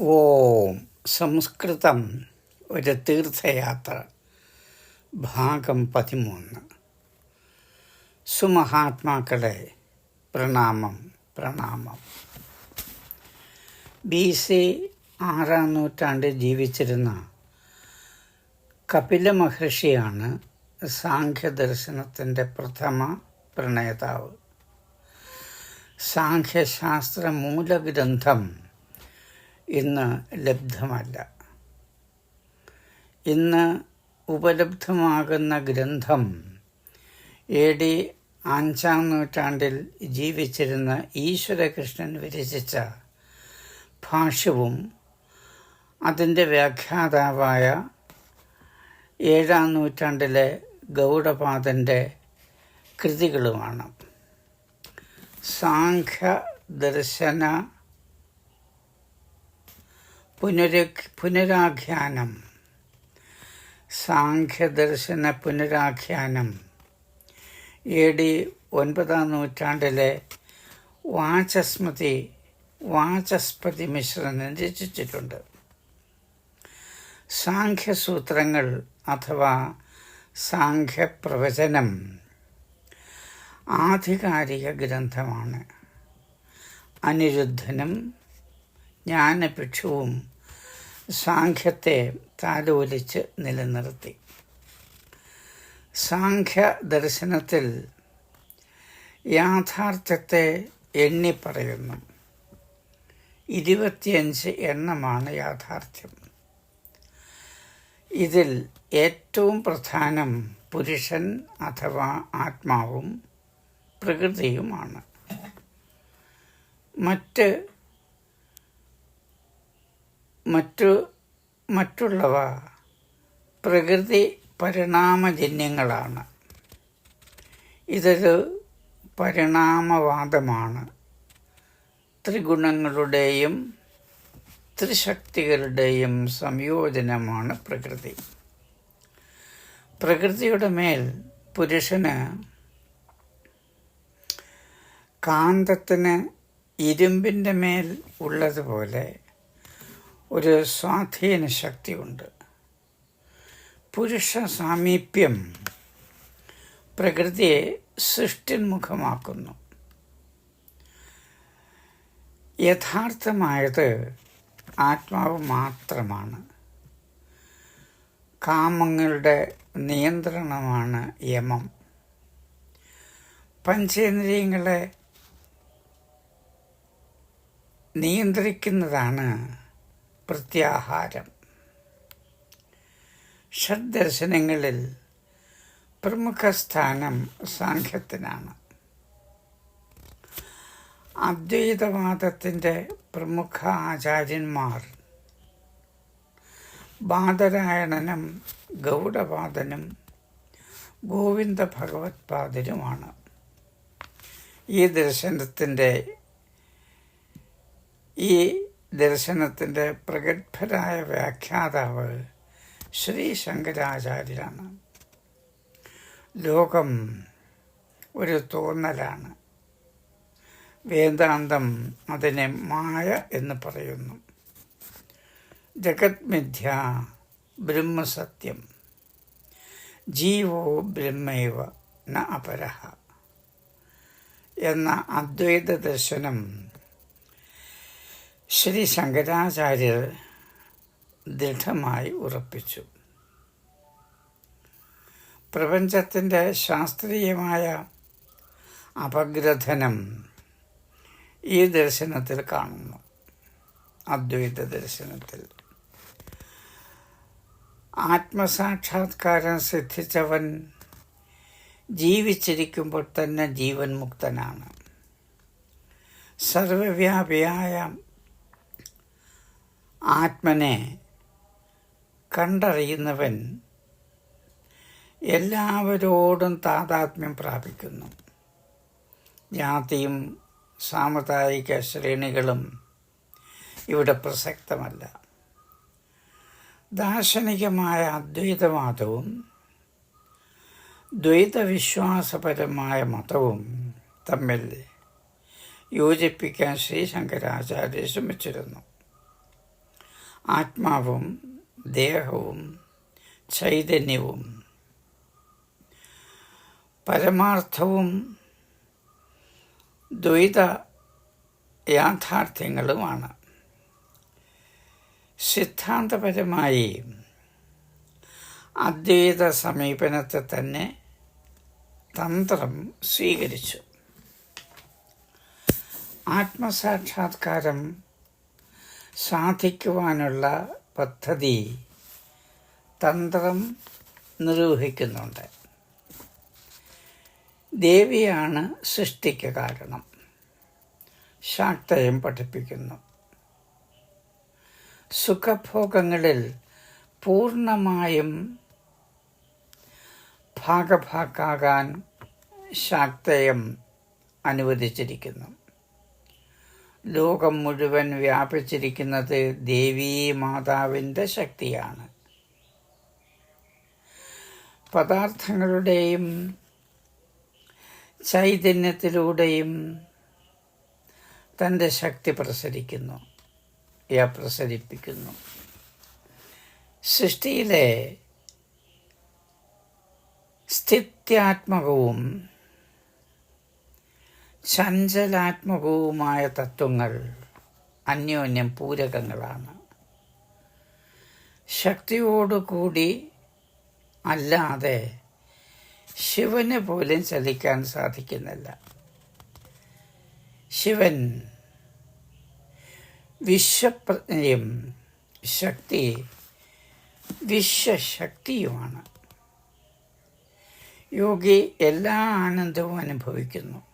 ഓം സംസ്കൃതം ഒരു തീർത്ഥയാത്ര. ഭാഗം പതിമൂന്ന്. സുമഹാത്മാക്കളെ പ്രണാമം പ്രണാമം. ബി സി ആറാം നൂറ്റാണ്ടിൽ ജീവിച്ചിരുന്ന കപില മഹർഷിയാണ് സാഖ്യദർശനത്തിന്റെ പ്രഥമ പ്രണേതാവ്. സാഖ്യശാസ്ത്ര മൂലഗ്രന്ഥം ഇന്ന് ലബ്ധമല്ല. ഇന്ന് ഉപലബ്ധമാകുന്ന ഗ്രന്ഥം എ ഡി അഞ്ചാം നൂറ്റാണ്ടിൽ ജീവിച്ചിരുന്ന ഈശ്വരകൃഷ്ണൻ വിരചിച്ച ഭാഷ്യവും അതിന്റെ വ്യാഖ്യാതാവായ ഏഴാം നൂറ്റാണ്ടിലെ ഗൗഡപാദന്റെ കൃതികളുമാണ്. സാഖ്യ ദർശന പുനര പുനരാഖ്യാനം. സാഖ്യദർശന പുനരാഖ്യാനം. എ ഡി ഒൻപതാം നൂറ്റാണ്ടിലെ വാചസ്മതി വാചസ്പതി മിശ്രൻ രചിച്ചിട്ടുണ്ട്. സാഖ്യസൂത്രങ്ങൾ അഥവാ സാഖ്യപ്രവചനം ആധികാരിക ഗ്രന്ഥമാണ്. അനിരുദ്ധനും ജ്ഞാനഭിക്ഷുവും സാഖ്യത്തെ താലോലിച്ച് നിലനിർത്തി. സാഖ്യ ദർശനത്തിൽ യാഥാർത്ഥ്യത്തെ എണ്ണി പറയുന്നു. ഇരുപത്തിയഞ്ച് എണ്ണമാണ് യാഥാർത്ഥ്യം. ഇതിൽ ഏറ്റവും പ്രധാനം പുരുഷൻ അഥവാ ആത്മാവും പ്രകൃതിയുമാണ്. മറ്റ് മറ്റു മറ്റുള്ളവ പ്രകൃതി പരിണാമജന്യങ്ങളാണ്. ഇതൊരു പരിണാമവാദമാണ്. ത്രിഗുണങ്ങളുടെയും ത്രിശക്തികളുടെയും സംയോജനമാണ് പ്രകൃതി. പ്രകൃതിയുടെ മേൽ പുരുഷന് കാന്തത്തിന് ഇരുമ്പിന്റെ മേൽ ഉള്ളതുപോലെ ഒരു സ്വാധീന ശക്തിയുണ്ട്. പുരുഷ സാമീപ്യം പ്രകൃതിയെ സൃഷ്ടിന്മുഖമാക്കുന്നു യഥാർത്ഥമായത് ആത്മാവ് മാത്രമാണ്. കാമങ്ങളുടെ നിയന്ത്രണമാണ് യമം. പഞ്ചേന്ദ്രിയങ്ങളെ നിയന്ത്രിക്കുന്നതാണ് പ്രത്യാഹാരം. ഷഡ്ദർശനങ്ങളിൽ പ്രമുഖ സ്ഥാനം സാഖ്യത്തിനാണ്. അദ്വൈതവാദത്തിന്റെ പ്രമുഖ ആചാര്യന്മാർ ബാദരായണനും ഗൗഡപാദനും ഗോവിന്ദ ഭഗവത്പാദനുമാണ് ഈ ദർശനത്തിന്റെ ഈ ദർശനത്തിന്റെ പ്രഗത്ഭരായ വ്യാഖ്യാതാവ് ശ്രീ ശങ്കരാചാര്യരാണ്. ലോകം ഒരു തോന്നലാണ്. വേദാന്തം അതിനെ മായ എന്ന് പറയുന്നു. ജഗത്മിഥ്യ ബ്രഹ്മസത്യം. ജീവോ ബ്രഹ്മൈവ ന അപരഹ. എന്ന അദ്വൈത ദർശനം ശ്രീ ശങ്കരാചാര്യർ ദൃഢമായി ഉറപ്പിച്ചു. പ്രപഞ്ചത്തിന്റെ ശാസ്ത്രീയമായ അപഗ്രഥനം ഈ ദർശനത്തിൽ കാണുന്നു. അദ്വൈത ദർശനത്തിൽ. ആത്മസാക്ഷാത്കാരം സിദ്ധിച്ചവൻ ജീവിച്ചിരിക്കുമ്പോൾ തന്നെ ജീവൻ മുക്തനാണ്. സർവവ്യാപിയായ ആത്മനെ കണ്ടറിയുന്നവൻ എല്ലാവരോടും താതാത്മ്യം പ്രാപിക്കുന്നു. ജാതിയും സാമുദായിക ശ്രേണികളും ഇവിടെ പ്രസക്തമല്ല. ദാർശനികമായ അദ്വൈതവാദവും ദ്വൈതവിശ്വാസപരമായ മതവും തമ്മിൽ യോജിപ്പിക്കാൻ ശ്രീശങ്കരാചാര്യ ശ്രമിച്ചിരുന്നു. ആത്മാവും ദേഹവും ചൈതന്യവും പരമാർത്ഥവും ദ്വൈത യാഥാർത്ഥ്യങ്ങളുമാണ്. സിദ്ധാന്തപരമായി അദ്വൈത സമീപനത്തെ തന്നെ തന്ത്രം സ്വീകരിച്ചു. ആത്മസാക്ഷാത്കാരം സാധിക്കുവാനുള്ള പദ്ധതി തന്ത്രം നിർവഹിക്കുന്നുണ്ട്. ദേവിയാണ് സൃഷ്ടിക്ക് കാരണം. ശാക്തയം പഠിപ്പിക്കുന്നു. സുഖഭോഗങ്ങളിൽ പൂർണമായും ഭാഗഭാക്കാകാൻ ശാക്തയം അനുവദിച്ചിരിക്കുന്നു. ലോകം മുഴുവൻ വ്യാപിച്ചിരിക്കുന്നത് ദേവീ മാതാവിന്റെ ശക്തിയാണ് പദാർത്ഥങ്ങളുടെയും ചൈതന്യത്തിലൂടെയും തന്റെ ശക്തി പ്രസരിക്കുന്നു പ്രസരിപ്പിക്കുന്നു. സൃഷ്ടിയിലെ സ്ഥിത്യാത്മകവും ചഞ്ചലാത്മകവുമായ തത്വങ്ങൾ അന്യോന്യം പൂരകങ്ങളാണ്. ശക്തിയോടുകൂടി അല്ലാതെ ശിവന് പോലും ചലിക്കാൻ സാധിക്കുന്നില്ല. ശിവൻ വിശ്വപ്രജ്ഞയും ശക്തി വിശ്വശക്തിയുമാണ്. യോഗി എല്ലാ ആനന്ദവും അനുഭവിക്കുന്നു.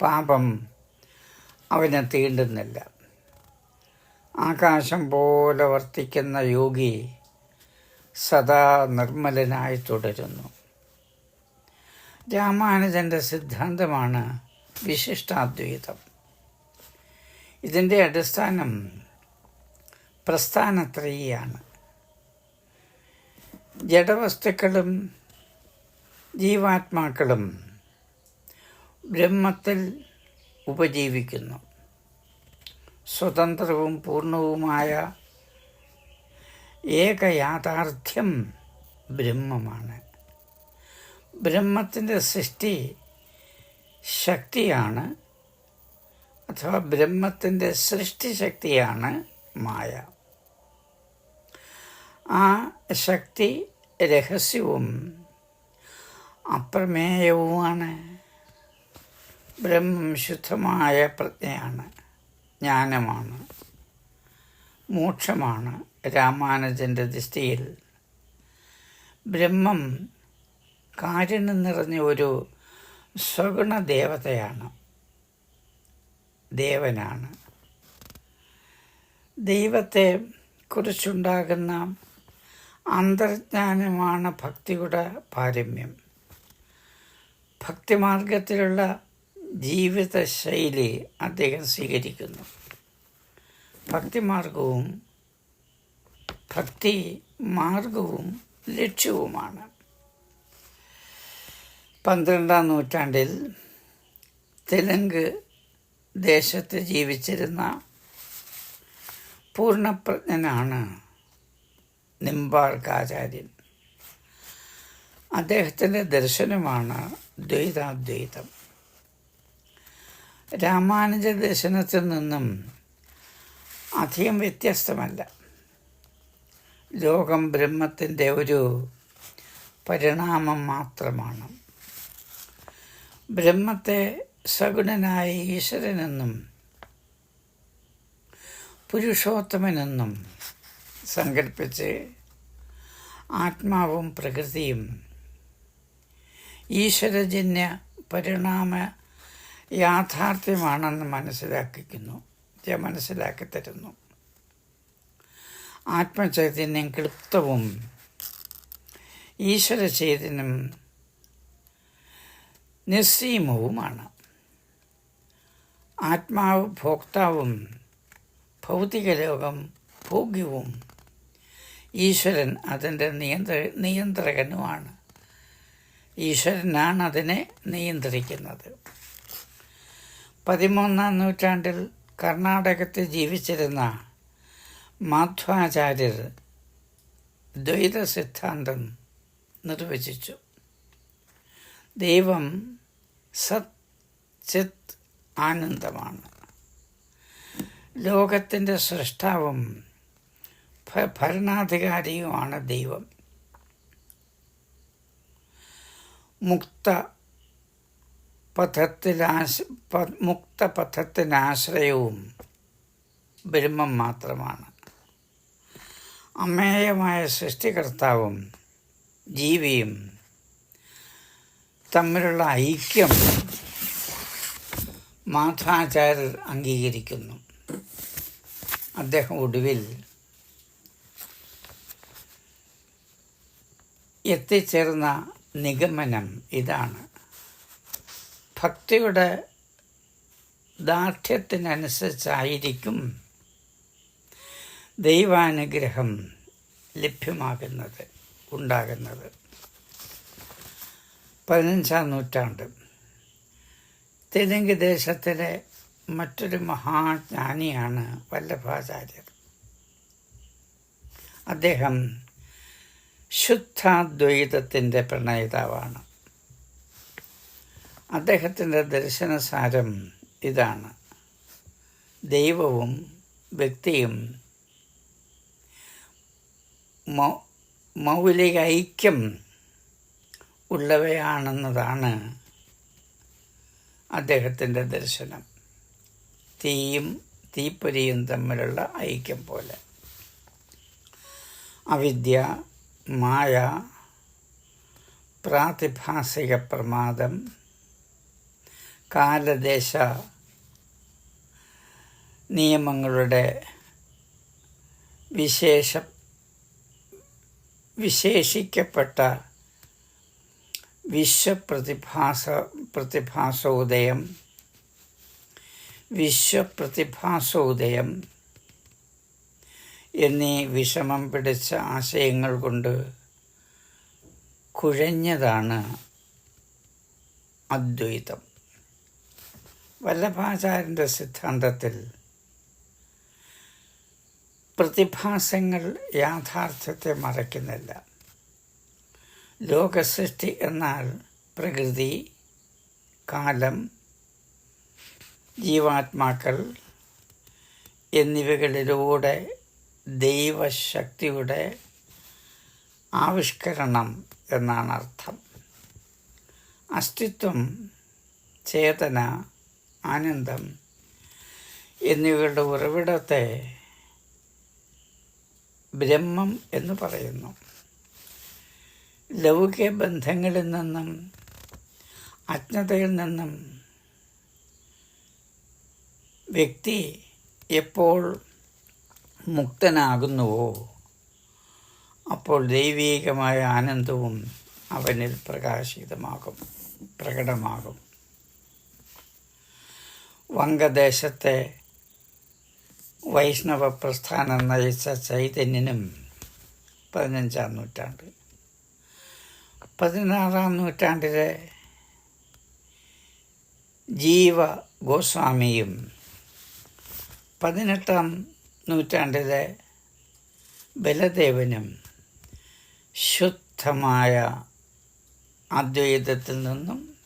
പാപം അവനെ തീണ്ടുന്നില്ല. ആകാശം പോലെ വർത്തിക്കുന്ന യോഗി സദാ നിർമ്മലനായി തുടരുന്നു. രാമാനുജന്റെ സിദ്ധാന്തമാണ് വിശിഷ്ടാദ്വൈതം. ഇതിന്റെ അടിസ്ഥാനം പ്രസ്ഥാനത്രയാണ്. ജഡവസ്തുക്കളും ജീവാത്മാക്കളും ബ്രഹ്മത്തിൽ ഉപജീവിക്കുന്നു. സ്വതന്ത്രവും പൂർണവുമായ ഏക യാഥാർത്ഥ്യം ബ്രഹ്മമാണ്. ബ്രഹ്മത്തിന്റെ സൃഷ്ടി ശക്തിയാണ് അഥവാ ബ്രഹ്മത്തിന്റെ സൃഷ്ടിശക്തിയാണ് മായ. ആ ശക്തി രഹസ്യവും അപ്രമേയവുമാണ്. ബ്രഹ്മം ശുദ്ധമായ പ്രജ്ഞയാണ് ജ്ഞാനമാണ് മോക്ഷമാണ് രാമാനുജന്റെ ദൃഷ്ടിയിൽ. ബ്രഹ്മം കാരുണ്യം നിറഞ്ഞ ഒരു സ്വഗുണ ദേവതയാണ് ദേവനാണ്. ദൈവത്തെ കുറിച്ചുണ്ടാകുന്ന അന്തർജ്ഞാനമാണ് ഭക്തിയുടെ പാരമ്യം. ഭക്തിമാർഗത്തിലുള്ള ജീവിതശൈലി അദ്ദേഹം സ്വീകരിക്കുന്നു. ഭക്തിമാർഗവും ഭക്തി മാർഗവും ലക്ഷ്യവുമാണ്. പന്ത്രണ്ടാം നൂറ്റാണ്ടിൽ തെലുങ്ക് ദേശത്ത് ജീവിച്ചിരുന്ന പൂർണപ്രജ്ഞനാണ് നിമ്പാർക്കാചാര്യൻ. അദ്ദേഹത്തിന്റെ ദർശനമാണ് ദ്വൈതാദ്വൈതം. രാമാനുജ ദർശനത്തിൽ നിന്നും അധികം വ്യത്യസ്തമല്ല. ലോകം ബ്രഹ്മത്തിന്റെ ഒരു പരിണാമം മാത്രമാണ്. ബ്രഹ്മത്തെ സഗുണനായ ഈശ്വരനെന്നും പുരുഷോത്തമനെന്നും സങ്കല്പിച്ച് ആത്മാവും പ്രകൃതിയും ഈശ്വരജന്യ പരിണാമ യാഥാർത്ഥ്യമാണെന്ന് മനസ്സിലാക്കിക്കുന്നു. മനസ്സിലാക്കി തരുന്നു. ആത്മചൈതന്യം ക്ലിപ്തവും ഈശ്വര ചൈതന്യം നിസ്സീമവുമാണ്. ആത്മാവ് ഭോക്താവും ഭൗതിക ലോകം ഭോഗ്യവും ഈശ്വരൻ അതിന്റെ നിയന്ത്ര നിയന്ത്രകനുമാണ്. ഈശ്വരനാണ് അതിനെ നിയന്ത്രിക്കുന്നത്. പതിമൂന്നാം നൂറ്റാണ്ടിൽ കർണാടകത്തിൽ ജീവിച്ചിരുന്ന മാധ്വാചാര്യർ ദ്വൈത സിദ്ധാന്തം നിർവചിച്ചു. ദൈവം സത് ചിത് ആനന്ദമാണ്. ലോകത്തിന്റെ സൃഷ്ടാവും ഭരണാധികാരിയുമാണ് ദൈവം. മുക്ത പഥത്തിലാശ മുക്തപഥത്തിനാശ്രയവും മുക്ത പഥത്തിനാശ്രയവും ബ്രഹ്മം മാത്രമാണ്. അമേയമായ സൃഷ്ടികർത്താവും ജീവിയും തമ്മിലുള്ള ഐക്യം മാധ്വാചാര്യർ അംഗീകരിക്കുന്നു. അദ്ദേഹം ഒടുവിൽ എത്തിച്ചേർന്ന നിഗമനം ഇതാണ്. ഭക്തിയുടെ ദാർഢ്യത്തിനനുസരിച്ചായിരിക്കും ദൈവാനുഗ്രഹം ലഭ്യമാകുന്നത് ഉണ്ടാകുന്നത്. പതിനഞ്ചാം നൂറ്റാണ്ട്. തെലുങ്ക് ദേശത്തിലെ മറ്റൊരു മഹാജ്ഞാനിയാണ് വല്ലഭാചാര്യർ. അദ്ദേഹം ശുദ്ധാദ്വൈതത്തിന്റെ പ്രണയിതാവാണ് അദ്ദേഹത്തിന്റെ ദർശനസാരം ഇതാണ്. ദൈവവും വ്യക്തിയും മൗലിക ഐക്യം ഉള്ളവയാണെന്നതാണ് അദ്ദേഹത്തിന്റെ ദർശനം. തീയും തീപ്പൊരിയും തമ്മിലുള്ള ഐക്യം പോലെ. അവിദ്യ മായ പ്രാതിഭാസിക പ്രമാദം കാലദേശ നിയമങ്ങളുടെ വിശേഷ വിശേഷിക്കപ്പെട്ട വിശ്വപ്രതിഭാസ പ്രതിഭാസോദയം വിശ്വപ്രതിഭാസോദയം എന്നീ വിഷമം പിടിച്ച ആശയങ്ങൾ കൊണ്ട് കുഴഞ്ഞതാണ് അദ്വൈതം. വല്ലഭാചാര്യന്റെ സിദ്ധാന്തത്തിൽ പ്രതിഭാസങ്ങൾ യാഥാർത്ഥ്യത്തെ മറയ്ക്കുന്നില്ല. ലോകസൃഷ്ടി എന്നാൽ പ്രകൃതി കാലം ജീവാത്മാക്കൾ എന്നിവകളിലൂടെ ദൈവശക്തിയുടെ ആവിഷ്കരണം എന്നാണ് അർത്ഥം അസ്തിത്വം ചേതന ആനന്ദം എന്നിവയുടെ ഉറവിടത്തെ ബ്രഹ്മം എന്ന് പറയുന്നു. ലൗകിക ബന്ധങ്ങളിൽ നിന്നും അജ്ഞതയിൽ നിന്നും വ്യക്തി എപ്പോൾ മുക്തനാകുന്നുവോ അപ്പോൾ ദൈവീകമായ ആനന്ദവും അവനിൽ പ്രകാശിതമാകും പ്രകടമാകും. വങ്കദേശത്തെ വൈഷ്ണവ പ്രസ്ഥാനം നയിച്ച ചൈതന്യനും പതിനഞ്ചാം നൂറ്റാണ്ട്. പതിനാറാം നൂറ്റാണ്ടിലെ ജീവ ഗോസ്വാമിയും പതിനെട്ടാം നൂറ്റാണ്ടിലെ ബലദേവനും ശുദ്ധമായ അദ്വൈതത്തിൽ നിന്നും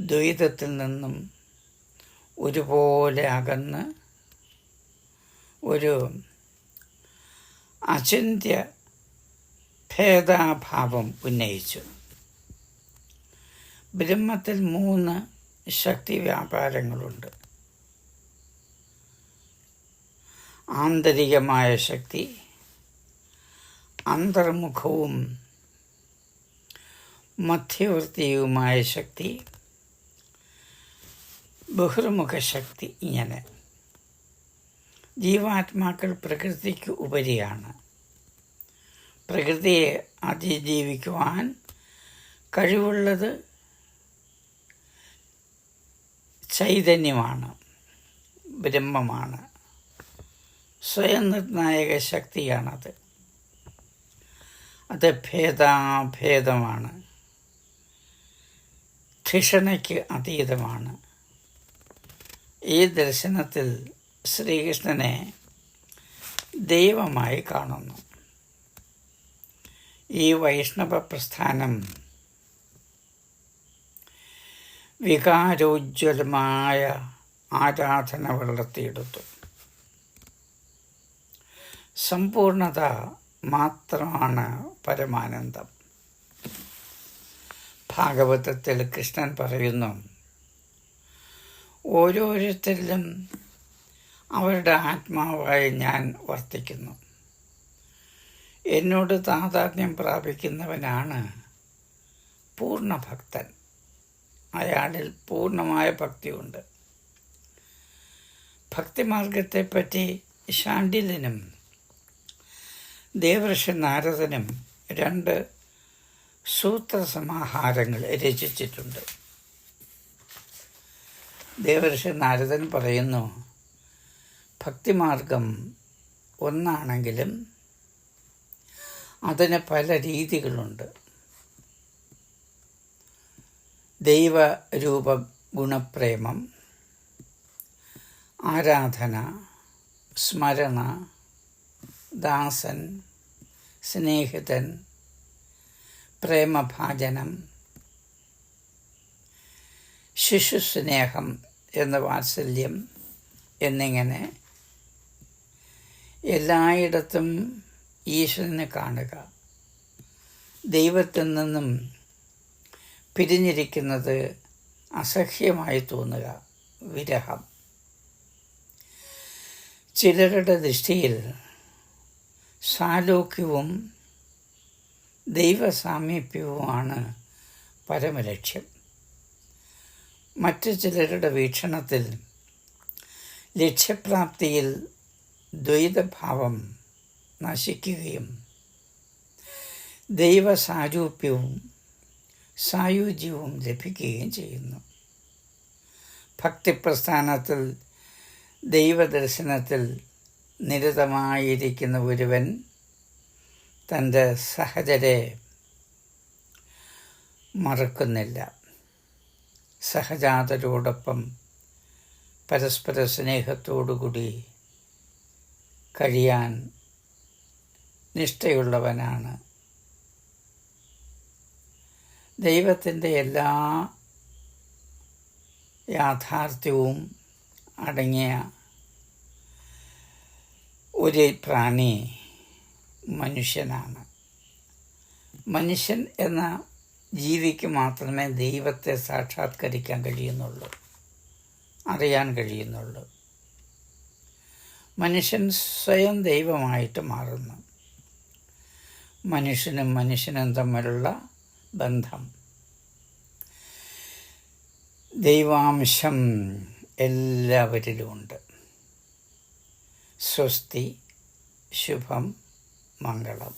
ദ്വൈതത്തിൽ നിന്നും ഒരുപോലെ അകന്ന് ഒരു അചിന്ത്യ ഭേദാഭാവം ഉന്നയിച്ചു. ബ്രഹ്മത്തിൽ മൂന്ന് ശക്തി വ്യാപാരങ്ങളുണ്ട്. ആന്തരികമായ ശക്തി അന്തർമുഖവും മധ്യവർത്തിയുമായ ശക്തി ബഹിർമുഖ ശക്തി ഇങ്ങനെ. ജീവാത്മാക്കൾ പ്രകൃതിക്ക് ഉപരിയാണ്. പ്രകൃതിയെ അതിജീവിക്കുവാൻ കഴിവുള്ളത് ചൈതന്യമാണ് ബ്രഹ്മമാണ്. സ്വയം നിർണായക ശക്തിയാണത്. അത് ഭേദാഭേദമാണ്. ധിഷണയ്ക്ക് അതീതമാണ്. ഈ ദർശനത്തിൽ ശ്രീകൃഷ്ണനെ ദൈവമായി കാണുന്നു. ഈ വൈഷ്ണവ പ്രസ്ഥാനം വികാരോജ്വലമായ ആരാധന വളർത്തിയെടുത്തു സമ്പൂർണത മാത്രമാണ് പരമാനന്ദം. ഭാഗവതത്തിൽ കൃഷ്ണൻ പറയുന്നു ഓരോരുത്തരിലും അവരുടെ ആത്മാവായി ഞാൻ വർത്തിക്കുന്നു. എന്നോട് താതാത്മ്യം പ്രാപിക്കുന്നവനാണ് പൂർണഭക്തൻ അയാളിൽ പൂർണമായ ഭക്തിയുണ്ട്. ഭക്തിമാർഗത്തെപ്പറ്റി ഷാണ്ടിലിനും ദേവർഷി നാരദനും രണ്ട് സൂത്രസമാഹാരങ്ങൾ രചിച്ചിട്ടുണ്ട്. ദേവർഷി നാരദൻ പറയുന്നു ഭക്തിമാർഗം ഒന്നാണെങ്കിലും അതിന് പല രീതികളുണ്ട്. ദൈവരൂപ ഗുണപ്രേമം ആരാധന സ്മരണ ദാസൻ സ്നേഹിതൻ പ്രേമഭാജനം ശിശുസ്നേഹം എന്ന വാത്സല്യം എന്നിങ്ങനെ എല്ലായിടത്തും ഈശ്വരനെ കാണുക. ദൈവത്തിൽ നിന്നും പിരിഞ്ഞിരിക്കുന്നത് അസഹ്യമായി തോന്നുക. വിരഹം. ചിലരുടെ ദൃഷ്ടിയിൽ സാലോക്യവും ദൈവസാമീപ്യവുമാണ് പരമലക്ഷ്യം. മറ്റു ചിലരുടെ വീക്ഷണത്തിൽ ലക്ഷ്യപ്രാപ്തിയിൽ ദ്വൈതഭാവം നശിക്കുകയും ദൈവസാരൂപ്യവും സായുജ്യവും ലഭിക്കുകയും ചെയ്യുന്നു. ഭക്തിപ്രസ്ഥാനത്തിൽ ദൈവദർശനത്തിൽ നിരതമായിരിക്കുന്ന ഒരുവൻ തന്റെ സഹചരെ മറക്കുന്നില്ല. സഹജാതരോടൊപ്പം പരസ്പര സ്നേഹത്തോടുകൂടി കഴിയാൻ നിഷ്ഠയുള്ളവനാണ്. ദൈവത്തിന്റെ എല്ലാ യാഥാർത്ഥ്യവും അടങ്ങിയ ഒരു പ്രാണി മനുഷ്യനാണ്. മനുഷ്യൻ എന്ന ജീവിക്ക് മാത്രമേ ദൈവത്തെ സാക്ഷാത്കരിക്കാൻ കഴിയുന്നുള്ളൂ അറിയാൻ കഴിയുന്നുള്ളൂ. മനുഷ്യൻ സ്വയം ദൈവമായിട്ട് മാറുന്നു. മനുഷ്യനും മനുഷ്യനും തമ്മിലുള്ള ബന്ധം. ദൈവാംശം എല്ലാവരിലുമുണ്ട് സ്വസ്തി ശുഭം മംഗളം.